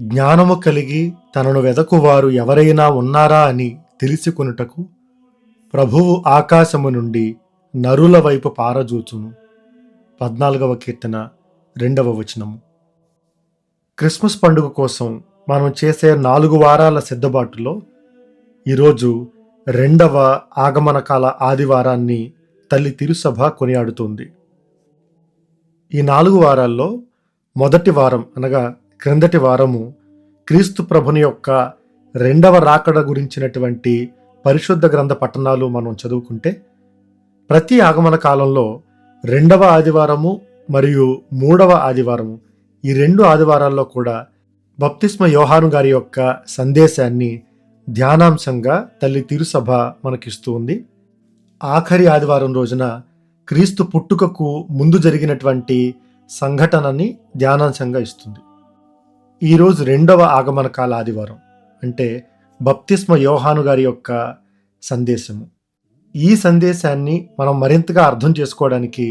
జ్ఞానము కలిగి తనను వెదకువారు ఎవరైనా ఉన్నారా అని తెలుసుకొనుటకు ప్రభువు ఆకాశము నుండి నరుల వైపు పారజూచును. పద్నాలుగవ కీర్తన రెండవ వచనము. క్రిస్మస్ పండుగ కోసం మనం చేసే నాలుగు వారాల సిద్ధబాటులో ఈరోజు రెండవ ఆగమనకాల ఆదివారాన్ని తల్లి తిరుసభ కొనియాడుతుంది. ఈ నాలుగు వారాల్లో మొదటి వారం అనగా క్రిందటి వారము క్రీస్తు ప్రభుని యొక్క రెండవ రాకడ గురించినటువంటి పరిశుద్ధ గ్రంథ పట్టణాలు మనం చదువుకుంటే ప్రతి ఆగమన కాలంలో రెండవ ఆదివారము మరియు మూడవ ఆదివారము ఈ రెండు ఆదివారాల్లో కూడా బప్తిస్మ యోహాను గారి యొక్క సందేశాన్ని ధ్యానాంశంగా తల్లి తిరుసభ మనకిస్తూ ఉంది. ఆఖరి ఆదివారం రోజున క్రీస్తు పుట్టుకకు ముందు జరిగినటువంటి సంఘటనని ధ్యానాంశంగా ఇస్తుంది. ఈరోజు రెండవ ఆగమన కాల ఆదివారం అంటే బప్తిస్మ యోహాను గారి యొక్క సందేశము. ఈ సందేశాన్ని మనం మరింతగా అర్థం చేసుకోవడానికి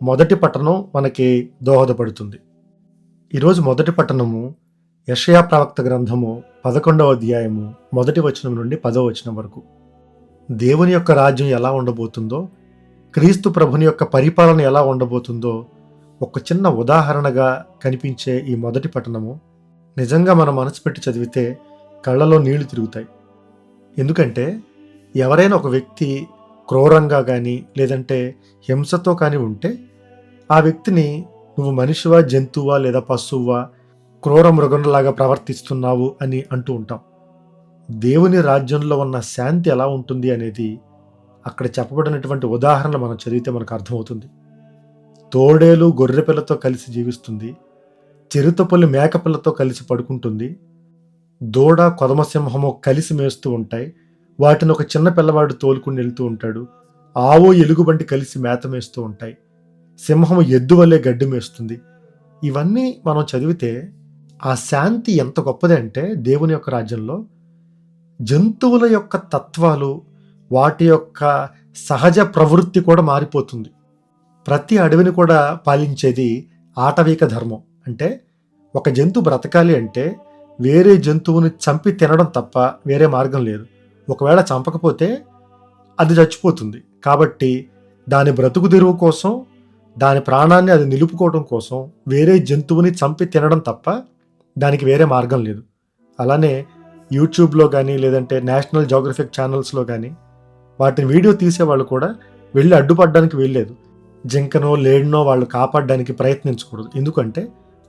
మొదటి పట్టణం మనకి దోహదపడుతుంది. ఈరోజు మొదటి పట్టణము యషయా ప్రవక్త గ్రంథము పదకొండవ అధ్యాయము మొదటి వచనం నుండి పదవ వచనం వరకు. దేవుని యొక్క రాజ్యం ఎలా ఉండబోతుందో క్రీస్తు ప్రభుని యొక్క పరిపాలన ఎలా ఉండబోతుందో ఒక చిన్న ఉదాహరణగా కనిపించే ఈ మొదటి పట్టణము నిజంగా మన మనసు పెట్టి చదివితే కళ్ళలో నీళ్ళు తిరుగుతాయి. ఎందుకంటే ఎవరైనా ఒక వ్యక్తి క్రూరంగా కానీ లేదంటే హింసతో కానీ ఉంటే ఆ వ్యక్తిని నువ్వు మనిషివా జంతువా లేదా పశువువా క్రూర మృగంలాగా ప్రవర్తిస్తున్నావు అని అంటూ ఉంటాం. దేవుని రాజ్యంలో ఉన్న శాంతి ఎలా ఉంటుంది అనేది అక్కడ చెప్పబడినటువంటి ఉదాహరణ మనం చదివితే మనకు అర్థమవుతుంది. తోడేలు గొర్రెపిల్లతో కలిసి జీవిస్తుంది. చిరుతపులి మేకపిల్లతో కలిసి పడుకుంటుంది. దూడ కొదమసింహము కలిసి మేస్తూ ఉంటాయి. వాటిని ఒక చిన్న పిల్లవాడు తోలుకుని వెళ్తూ ఉంటాడు. ఆవు ఎలుగుబంటి కలిసి మేత మేస్తూ ఉంటాయి. సింహము ఎద్దు వల్లే గడ్డి మేస్తుంది. ఇవన్నీ మనం చదివితే ఆ శాంతి ఎంత గొప్పది అంటే దేవుని యొక్క రాజ్యంలో జంతువుల యొక్క తత్వాలు వాటి యొక్క సహజ ప్రవృత్తి కూడా మారిపోతుంది. ప్రతి అడవిని కూడా పాలించేది ఆటవిక ధర్మం. అంటే ఒక జంతువు బ్రతకాలి అంటే వేరే జంతువుని చంపి తినడం తప్ప వేరే మార్గం లేదు. ఒకవేళ చంపకపోతే అది చచ్చిపోతుంది. కాబట్టి దాని బ్రతుకు తెరువు కోసం దాని ప్రాణాన్ని అది నిలుపుకోవడం కోసం వేరే జంతువుని చంపి తినడం తప్ప దానికి వేరే మార్గం లేదు. అలానే యూట్యూబ్లో కానీ లేదంటే నేషనల్ జోగ్రఫిక్ ఛానల్స్లో కానీ వాటిని వీడియో తీసేవాళ్ళు కూడా వెళ్ళి అడ్డుపడడానికి వెళ్ళలేదు జింకనో లేడినో వాళ్ళు కాపాడడానికి ప్రయత్నించకూడదు. ఎందుకంటే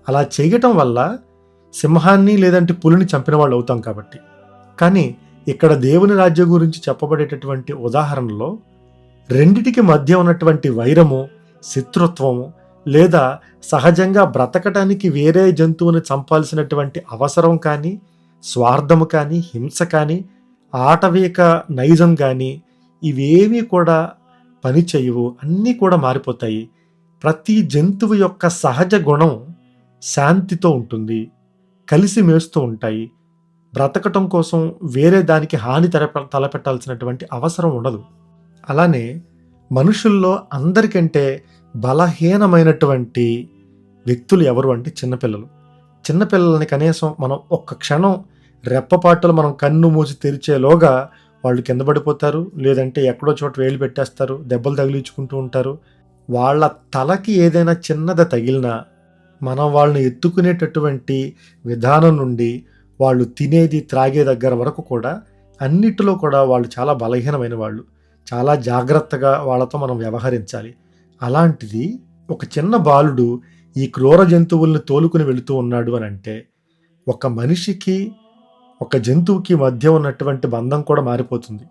అలా చేయటం వల్ల సింహాన్ని లేదంటే పులిని చంపిన వాళ్ళు అవుతాం కాబట్టి. కానీ ఇక్కడ దేవుని రాజ్యం గురించి చెప్పబడేటటువంటి ఉదాహరణలో రెండిటికి మధ్య ఉన్నటువంటి వైరము శత్రుత్వము లేదా సహజంగా బ్రతకటానికి వేరే జంతువుని చంపాల్సినటువంటి అవసరం కానీ స్వార్థము కానీ హింస కానీ ఆటవీక నైజం కానీ ఇవేమీ కూడా పని చేయవు అన్నీ కూడా మారిపోతాయి. ప్రతి జంతువు యొక్క సహజ గుణం శాంతితో ఉంటుంది కలిసి మేస్తూ ఉంటాయి. బ్రతకటం కోసం వేరే దానికి హాని తలపె తలపెట్టాల్సినటువంటి అవసరం ఉండదు. అలానే మనుషుల్లో అందరికంటే బలహీనమైనటువంటి వ్యక్తులు ఎవరు అంటే చిన్నపిల్లలు. చిన్నపిల్లలని కనీసం మనం ఒక్క క్షణం రెప్పపాటలు మనం కన్ను మూసి తెరిచేలోగా వాళ్ళు కింద పడిపోతారు లేదంటే ఎక్కడో చోట వేలు పెట్టేస్తారు దెబ్బలు తగిలించుకుంటూ ఉంటారు. వాళ్ళ తలకి ఏదైనా చిన్నది తగిలినా మనం వాళ్ళని ఎత్తుకునేటటువంటి విధానం నుండి వాళ్ళు తినేది త్రాగే దగ్గర వరకు కూడా అన్నిటిలో కూడా వాళ్ళు చాలా బలహీనమైన వాళ్ళు. చాలా జాగ్రత్తగా వాళ్ళతో మనం వ్యవహరించాలి. అలాంటిది ఒక చిన్న బాలుడు ఈ క్రూర జంతువుల్ని తోలుకుని వెళుతూ ఉన్నాడు అని అంటే ఒక మనిషికి ఒక జంతువుకి మధ్య ఉన్నటువంటి బంధం కూడా మారిపోతుంది.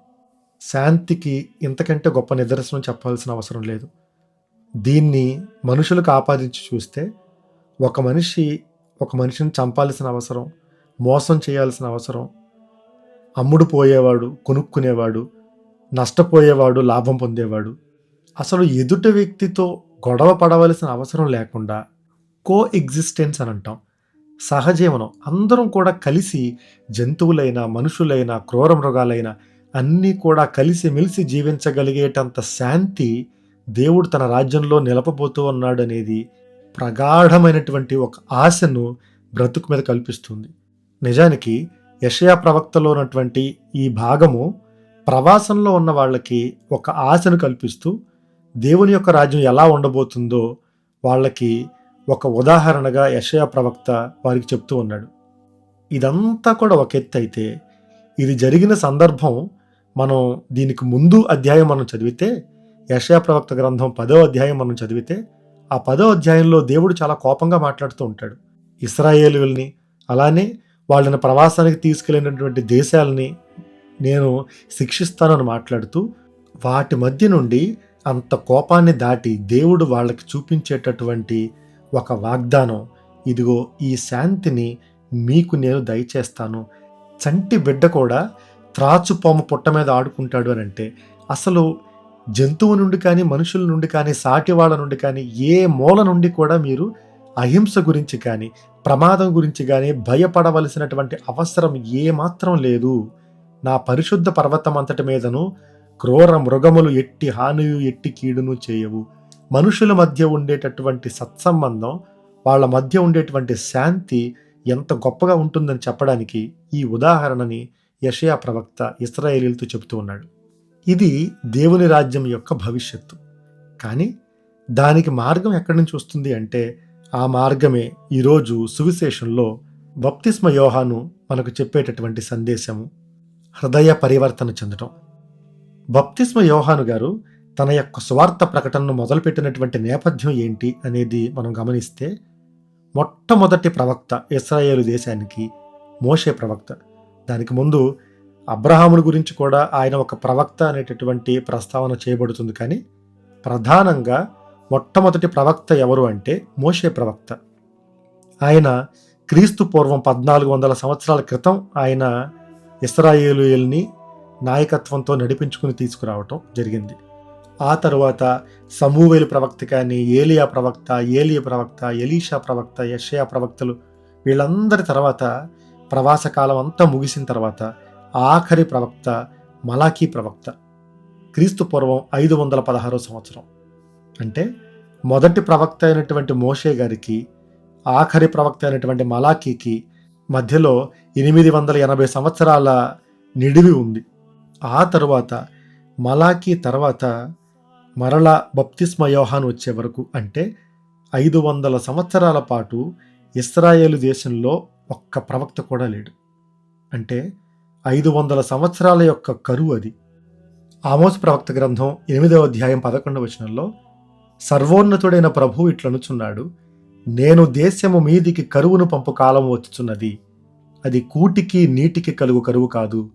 శాంతికి ఇంతకంటే గొప్ప నిదర్శనం చెప్పాల్సిన అవసరం లేదు. దీన్ని మనుషులకు ఆపాదించి చూస్తే ఒక మనిషి ఒక మనిషిని చంపాల్సిన అవసరం మోసం చేయాల్సిన అవసరం అమ్ముడు పోయేవాడు కొనుక్కునేవాడు నష్టపోయేవాడు లాభం పొందేవాడు. అసలు ఎదుటి వ్యక్తితో గొడవ పడవలసిన అవసరం లేకుండా కో ఎగ్జిస్టెన్స్ అని అంటాం. సహజీవనం. అందరం కూడా కలిసి జంతువులైన మనుషులైన క్రూర మృగాలైన అన్నీ కూడా కలిసి మెలిసి జీవించగలిగేటంత శాంతి దేవుడు తన రాజ్యంలో నిలపబోతూ ఉన్నాడు అనేది ప్రగాఢమైనటువంటి ఒక ఆశను బ్రతుకు మీద కల్పిస్తుంది. నిజానికి యషయా ప్రవక్తలో ఉన్నటువంటి ఈ భాగము ప్రవాసంలో ఉన్న వాళ్ళకి ఒక ఆశను కల్పిస్తూ దేవుని యొక్క రాజ్యం ఎలా ఉండబోతుందో వాళ్ళకి ఒక ఉదాహరణగా యషయా ప్రవక్త వారికి చెప్తూ ఉన్నాడు. ఇదంతా కూడా ఒక ఎత్తు అయితే ఇది జరిగిన సందర్భం మనం దీనికి ముందు అధ్యాయం మనం చదివితే యషయా ప్రవక్త గ్రంథం పదో అధ్యాయం మనం చదివితే ఆ పదో అధ్యాయంలో దేవుడు చాలా కోపంగా మాట్లాడుతూ ఉంటాడు. ఇస్రాయేలుల్ని అలానే వాళ్ళని ప్రవాసానికి తీసుకెళ్ళినటువంటి దేశాలని నేను శిక్షిస్తానని మాట్లాడుతూ వాటి మధ్య నుండి అంత కోపాన్ని దాటి దేవుడు వాళ్ళకి చూపించేటటువంటి ఒక వాగ్దానం ఇదిగో ఈ శాంతిని మీకు నేను దయచేస్తాను. చంటి బిడ్డ కూడా త్రాచుపాము పుట్ట మీద ఆడుకుంటాడు అని అంటే అసలు జంతువు నుండి కానీ మనుషుల నుండి కానీ సాటి వాళ్ళ నుండి కానీ ఏ మూల నుండి కూడా మీరు అహింస గురించి కానీ ప్రమాదం గురించి కానీ భయపడవలసినటువంటి అవసరం ఏమాత్రం లేదు. నా పరిశుద్ధ పర్వతం అంతటి మీదను క్రూర మృగములు ఎట్టి హానియు ఎట్టి కీడును చేయవు. మనుషుల మధ్య ఉండేటటువంటి సత్సంబంధం వాళ్ళ మధ్య ఉండేటువంటి శాంతి ఎంత గొప్పగా ఉంటుందని చెప్పడానికి ఈ ఉదాహరణని యషయా ప్రవక్త ఇస్రాయేలీలతో చెబుతూ ఉన్నాడు. ఇది దేవుని రాజ్యం యొక్క భవిష్యత్తు. కానీ దానికి మార్గం ఎక్కడి నుంచి వస్తుంది అంటే ఆ మార్గమే ఈరోజు సువిశేషంలో బప్తిస్మ యోహాను మనకు చెప్పేటటువంటి సందేశము. హృదయ పరివర్తన చెందటం. బప్తిస్మ యోహాను గారు తన యొక్క స్వార్థ ప్రకటనను మొదలుపెట్టినటువంటి నేపథ్యం ఏంటి అనేది మనం గమనిస్తే మొట్టమొదటి ప్రవక్త ఇస్రాయేలు దేశానికి మోషే ప్రవక్త. దానికి ముందు అబ్రహాముని గురించి కూడా ఆయన ఒక ప్రవక్త అనేటటువంటి ప్రస్తావన చేయబడుతుంది. కానీ ప్రధానంగా మొట్టమొదటి ప్రవక్త ఎవరు అంటే మోషే ప్రవక్త. ఆయన క్రీస్తు పూర్వం పద్నాలుగు వందల సంవత్సరాల క్రితం ఆయన ఇస్రాయేలుయల్ని నాయకత్వంతో నడిపించుకుని తీసుకురావటం జరిగింది. ఆ తరువాత సమూవేలు ప్రవక్త కానీ ఏలియా ప్రవక్త ఏలియా ప్రవక్త ఎలీషా ప్రవక్త యషయా ప్రవక్తలు వీళ్ళందరి తర్వాత ప్రవాస కాలం అంతా ముగిసిన తర్వాత ఆఖరి ప్రవక్త మలాఖీ ప్రవక్త. క్రీస్తు పూర్వం ఐదు వందల పదహారో సంవత్సరం. అంటే మొదటి ప్రవక్త అయినటువంటి మోషే గారికి ఆఖరి ప్రవక్త అయినటువంటి మలాఖీకి మధ్యలో ఎనిమిది వందల ఎనభై సంవత్సరాల నిడివి ఉంది. ఆ తరువాత మలాఖీ తర్వాత మరలా బప్తిస్మ యోహాన్ వచ్చే వరకు అంటే ఐదు వందల సంవత్సరాల పాటు ఇస్రాయేలు దేశంలో ఒక్క ప్రవక్త కూడా లేడు. అంటే ఐదు వందల సంవత్సరాల యొక్క కరువు అది. ఆమోస్ ప్రవక్త గ్రంథం ఎనిమిదవ అధ్యాయం పదకొండవ వచనంలో సర్వోన్నతుడైన ప్రభువు ఇట్లనుచున్నాడు నేను దేశము మీదికి కరువును పంపు కాలం వచ్చుచున్నది. అది కూటికి నీటికి కలుగు కరువు కాదు.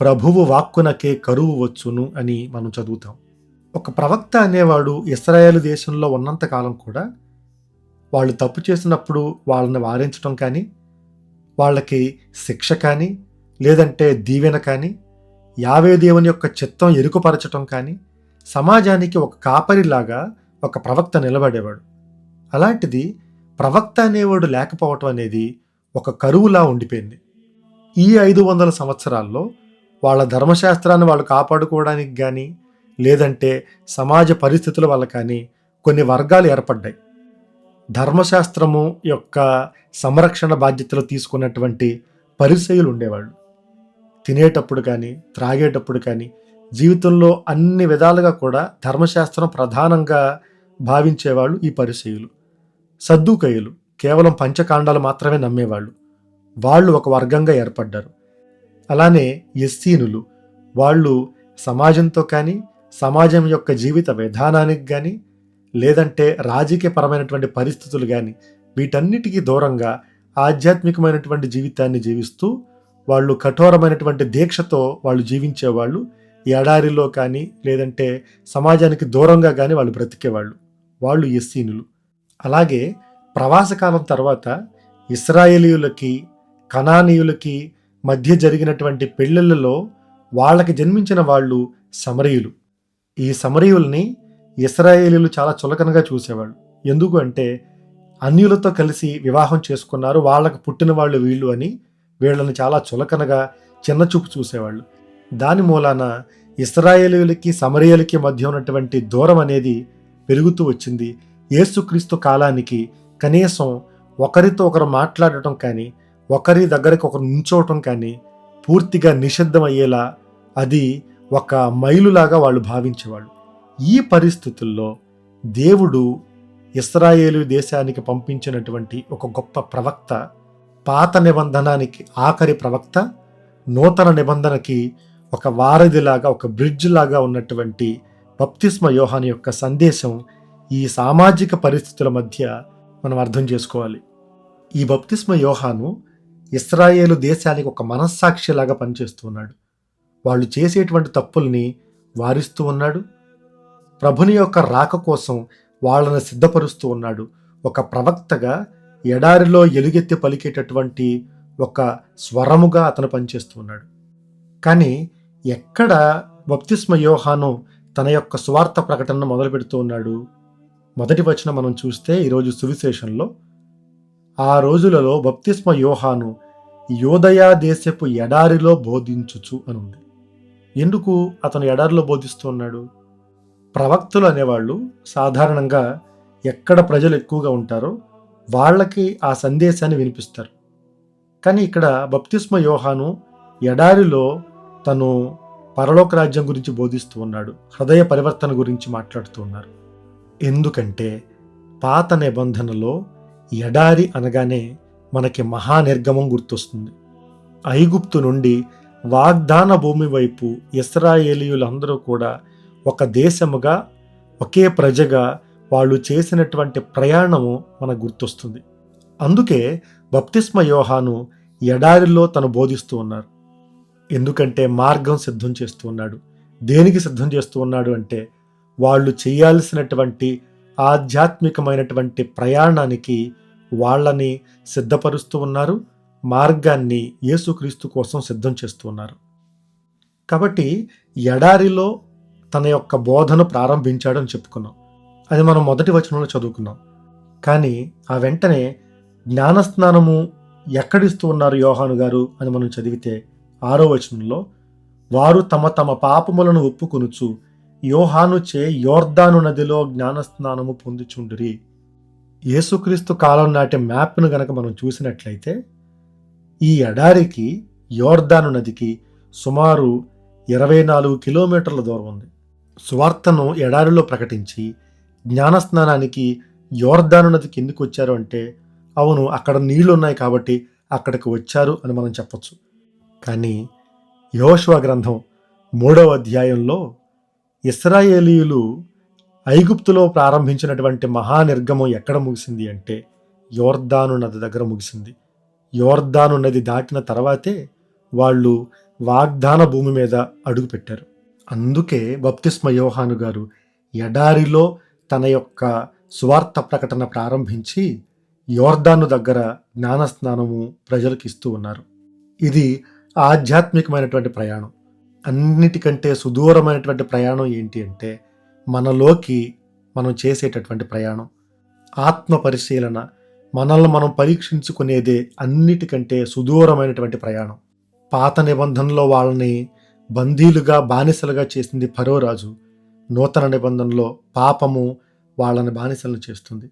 ప్రభువు వాక్కునకే కరువు వచ్చును అని మనం చదువుతాం. ఒక ప్రవక్త అనేవాడు ఇస్రాయేల్ దేశంలో ఉన్నంత కాలం కూడా వాళ్ళు తప్పు చేసినప్పుడు వాళ్ళని వారించడం కానీ వాళ్ళకి శిక్ష కానీ లేదంటే దీవెన కానీ యావే దేవుని యొక్క చిత్తం ఎరుకుపరచటం కానీ సమాజానికి ఒక కాపరిలాగా ఒక ప్రవక్త నిలబడేవాడు. అలాంటిది ప్రవక్త అనేవాడు లేకపోవటం అనేది ఒక కరువులా ఉండిపోయింది. ఈ ఐదు వందల సంవత్సరాల్లో వాళ్ళ ధర్మశాస్త్రాన్ని వాళ్ళు కాపాడుకోవడానికి కానీ లేదంటే సమాజ పరిస్థితుల వల్ల కానీ కొన్ని వర్గాలు ఏర్పడ్డాయి. ధర్మశాస్త్రము యొక్క సంరక్షణ బాధ్యతలు తీసుకున్నటువంటి పరిచయులు ఉండేవాళ్ళు. తినేటప్పుడు కానీ త్రాగేటప్పుడు కానీ జీవితంలో అన్ని విధాలుగా కూడా ధర్మశాస్త్రం ప్రధానంగా భావించేవాళ్ళు ఈ పరిచయులు సద్దుకయులు కేవలం పంచకాండాలు మాత్రమే నమ్మేవాళ్ళు. వాళ్ళు ఒక వర్గంగా ఏర్పడ్డారు. అలానే ఎస్సీనులు వాళ్ళు సమాజంతో కానీ సమాజం యొక్క జీవిత విధానానికి కానీ లేదంటే రాజకీయపరమైనటువంటి పరిస్థితులు కానీ వీటన్నిటికీ దూరంగా ఆధ్యాత్మికమైనటువంటి జీవితాన్ని జీవిస్తూ వాళ్ళు కఠోరమైనటువంటి దీక్షతో వాళ్ళు జీవించేవాళ్ళు. ఎడారిలో కానీ లేదంటే సమాజానికి దూరంగా కానీ వాళ్ళు బ్రతికేవాళ్ళు. వాళ్ళు ఎస్సీనులు. అలాగే ప్రవాసకాలం తర్వాత ఇస్రాయేలీయులకి కనానీయులకి మధ్య జరిగినటువంటి పెళ్ళిళ్ళలో వాళ్ళకి జన్మించిన వాళ్ళు సమరయులు. ఈ సమరయుల్ని ఇస్రాయేలీలు చాలా చులకనగా చూసేవాళ్ళు. ఎందుకు అంటే అన్యులతో కలిసి వివాహం చేసుకున్నారు వాళ్ళకు పుట్టిన వాళ్ళు వీళ్ళు అని వీళ్ళని చాలా చులకనగా చిన్నచూపు చూసేవాళ్ళు. దాని మూలాన ఇస్రాయేలీలకి సమరయలకి మధ్య ఉన్నటువంటి దూరం అనేది పెరుగుతూ వచ్చింది. యేసుక్రీస్తు కాలానికి కనీసం ఒకరితో ఒకరు మాట్లాడటం కానీ ఒకరి దగ్గరికి ఒకరు నుంచోవటం కానీ పూర్తిగా నిషిద్ధం అయ్యేలా అది ఒక మైలులాగా వాళ్ళు భావించేవాళ్ళు. ఈ పరిస్థితుల్లో దేవుడు ఇస్రాయేలు దేశానికి పంపించినటువంటి ఒక గొప్ప ప్రవక్త పాత నిబంధనానికి ఆఖరి ప్రవక్త నూతన నిబంధనకి ఒక వారధిలాగా ఒక బ్రిడ్జ్ లాగా ఉన్నటువంటి బప్తిస్మ యోహాని యొక్క సందేశం ఈ సామాజిక పరిస్థితుల మధ్య మనం అర్థం చేసుకోవాలి. ఈ బప్తిస్మ యోహాను ఇస్రాయేలు దేశానికి ఒక మనస్సాక్షిలాగా పనిచేస్తున్నాడు వాళ్ళు చేసేటువంటి తప్పుల్ని వారిస్తూ ఉన్నాడు. ప్రభుని యొక్క రాక కోసం వాళ్ళని సిద్ధపరుస్తూ ఉన్నాడు. ఒక ప్రవక్తగా ఎడారిలో ఎలుగెత్తి పలికేటటువంటి ఒక స్వరముగా అతను పనిచేస్తూ ఉన్నాడు కానీ ఎక్కడ బప్తిస్మ యోహాను తన యొక్క స్వార్థ ప్రకటన మొదలు పెడుతూ ఉన్నాడు? మొదటి వచనం మనం చూస్తే ఈరోజు సువిశేషంలో ఆ రోజులలో బప్తిస్మ యోహాను యోదయా దేశపు ఎడారిలో బోధించుచు అని ఉంది. ఎందుకు అతను ఎడారిలో బోధిస్తూ ఉన్నాడు? ప్రవక్తులు అనేవాళ్ళు సాధారణంగా ఎక్కడ ప్రజలు ఎక్కువగా ఉంటారో వాళ్ళకి ఆ సందేశాన్ని వినిపిస్తారు. కానీ ఇక్కడ బప్తిస్మ యోహాను ఎడారిలో తను పరలోక రాజ్యం గురించి బోధిస్తూ ఉన్నాడు. హృదయ పరివర్తన గురించి మాట్లాడుతూ ఉన్నారు. ఎందుకంటే పాత నిబంధనలో ఎడారి అనగానే మనకి మహానిర్గమం గుర్తొస్తుంది. ఐగుప్తు నుండి వాగ్దాన భూమి వైపు ఇస్రాయేలీయులందరూ కూడా ఒక దేశముగా ఒకే ప్రజగా వాళ్ళు చేసినటువంటి ప్రయాణము మనకు గుర్తొస్తుంది. అందుకే బప్తిస్మ యోహాను ఎడారిలో తను బోధిస్తూ ఉన్నారు. ఎందుకంటే మార్గం సిద్ధం చేస్తూ ఉన్నాడు. దేనికి సిద్ధం చేస్తూ ఉన్నాడు అంటే వాళ్ళు చేయాల్సినటువంటి ఆధ్యాత్మికమైనటువంటి ప్రయాణానికి వాళ్ళని సిద్ధపరుస్తూ ఉన్నారు. మార్గాన్ని యేసుక్రీస్తు కోసం సిద్ధం చేస్తూ ఉన్నారు. కాబట్టి ఎడారిలో తన యొక్క బోధను ప్రారంభించాడని చెప్పుకున్నాం. అది మనం మొదటి వచనంలో చదువుకున్నాం. కానీ ఆ వెంటనే జ్ఞానస్నానము ఎక్కడిస్తూ ఉన్నారు యోహాను గారు అని మనం చదివితే ఆరో వచనంలో వారు తమ తమ పాపములను ఒప్పుకొనుచు యోహాను చే యోర్దాను నదిలో జ్ఞానస్నానము పొందుచుండిరి. యేసుక్రీస్తు కాలం నాటి మ్యాప్ను గనక మనం చూసినట్లయితే ఈ ఎడారికి యోర్దాను నదికి సుమారు ఇరవై నాలుగు కిలోమీటర్ల దూరం ఉంది. సువార్తను ఎడారిలో ప్రకటించి జ్ఞానస్నానానికి యోర్దాను నదికి ఎందుకు వచ్చారు అంటే అవును అక్కడ నీళ్ళు ఉన్నాయి కాబట్టి అక్కడికి వచ్చారు అని మనం చెప్పొచ్చు. కానీ యోశ్వ గ్రంథం మూడవ అధ్యాయంలో ఇస్రాయేలీయులు ఐగుప్తులో ప్రారంభించినటువంటి మహానిర్గమం ఎక్కడ ముగిసింది అంటే యోర్దాను నది దగ్గర ముగిసింది. యోర్దాను నది దాటిన తర్వాతే వాళ్ళు వాగ్దాన భూమి మీద అడుగుపెట్టారు. అందుకే బప్తిస్మ యోహాను గారు ఎడారిలో తన యొక్క స్వార్థ ప్రకటన ప్రారంభించి యోర్దాను దగ్గర జ్ఞానస్నానము ప్రజలకు ఇస్తూ ఉన్నారు. ఇది ఆధ్యాత్మికమైనటువంటి ప్రయాణం. అన్నిటికంటే సుదూరమైనటువంటి ప్రయాణం ఏంటి అంటే మనలోకి మనం చేసేటటువంటి ప్రయాణం. ఆత్మ పరిశీలన మనల్ని మనం పరీక్షించుకునేదే అన్నిటికంటే సుదూరమైనటువంటి ప్రయాణం. పాత నిబంధనలో వాళ్ళని బందీలుగా బానిసలుగా చేసింది రాజు. నూతన నిబంధనలో పాపము వాళ్ళని బానిసలను చేస్తుంది.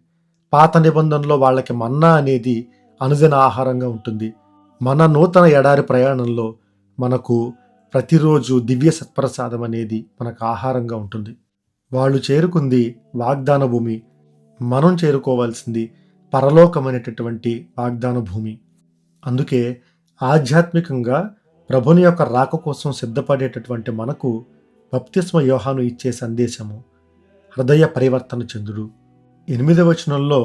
పాత నిబంధనలో వాళ్ళకి మన్నా అనేది అనుదిన ఆహారంగా ఉంటుంది. మన నూతన ఎడారి ప్రయాణంలో మనకు ప్రతిరోజు దివ్య సత్ప్రసాదం అనేది మనకు ఆహారంగా ఉంటుంది. వాళ్ళు చేరుకుంది వాగ్దాన భూమి మనం చేరుకోవాల్సింది పరలోకమైనటువంటి వాగ్దాన భూమి. అందుకే ఆధ్యాత్మికంగా ప్రభుని యొక్క రాక కోసం సిద్ధపడేటటువంటి మనకు బప్తిస్మ యోహాను ఇచ్చే సందేశము హృదయ పరివర్తన చెందుడు. ఎనిమిదవ వచనంలో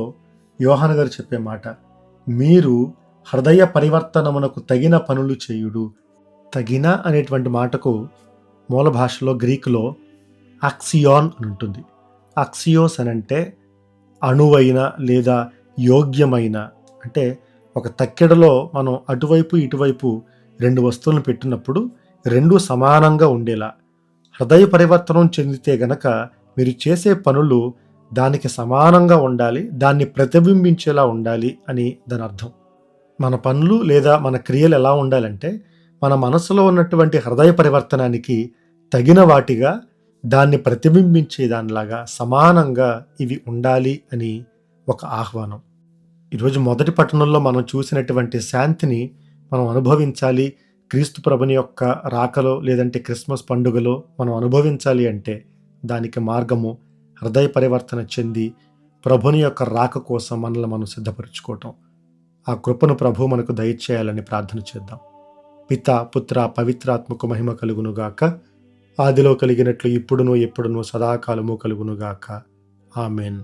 యోహాను గారు చెప్పే మాట మీరు హృదయ పరివర్తనమునకు తగిన పనులు చేయుడు. తగిన అనేటువంటి మాటకు మూల భాషలో గ్రీకులో అక్సియాన్ అని ఉంటుంది. అక్సియోస్ అని అంటే అణువైన లేదా యోగ్యమైన అంటే ఒక తక్కెడలో మనం అటువైపు ఇటువైపు రెండు వస్తువులను పెట్టినప్పుడు రెండు సమానంగా ఉండేలా హృదయ పరివర్తనం చెందితే గనక మీరు చేసే పనులు దానికి సమానంగా ఉండాలి దాన్ని ప్రతిబింబించేలా ఉండాలి అని దాని అర్థం. మన పనులు లేదా మన క్రియలు ఎలా ఉండాలంటే మన మనసులో ఉన్నటువంటి హృదయ పరివర్తనానికి తగిన వాటిగా దాన్ని ప్రతిబింబించే దానిలాగా సమానంగా ఇవి ఉండాలి అని ఒక ఆహ్వానం. ఈరోజు మొదటి పట్టణంలో మనం చూసినటువంటి శాంతిని మనం అనుభవించాలి క్రీస్తు ప్రభుని యొక్క రాకలో లేదంటే క్రిస్మస్ పండుగలో మనం అనుభవించాలి అంటే దానికి మార్గము హృదయ పరివర్తన చెంది ప్రభుని యొక్క రాక కోసం మనల్ని మనం సిద్ధపరచుకోవటం. ఆ కృపను ప్రభు మనకు దయచేయాలని ప్రార్థన చేద్దాం. పిత పుత్ర పవిత్రాత్మకు మహిమ కలుగునుగాక ఆదిలో కలిగినట్లు ఇప్పుడును ఎప్పుడును సదాకాలము కలుగునుగాక ఆమెన్.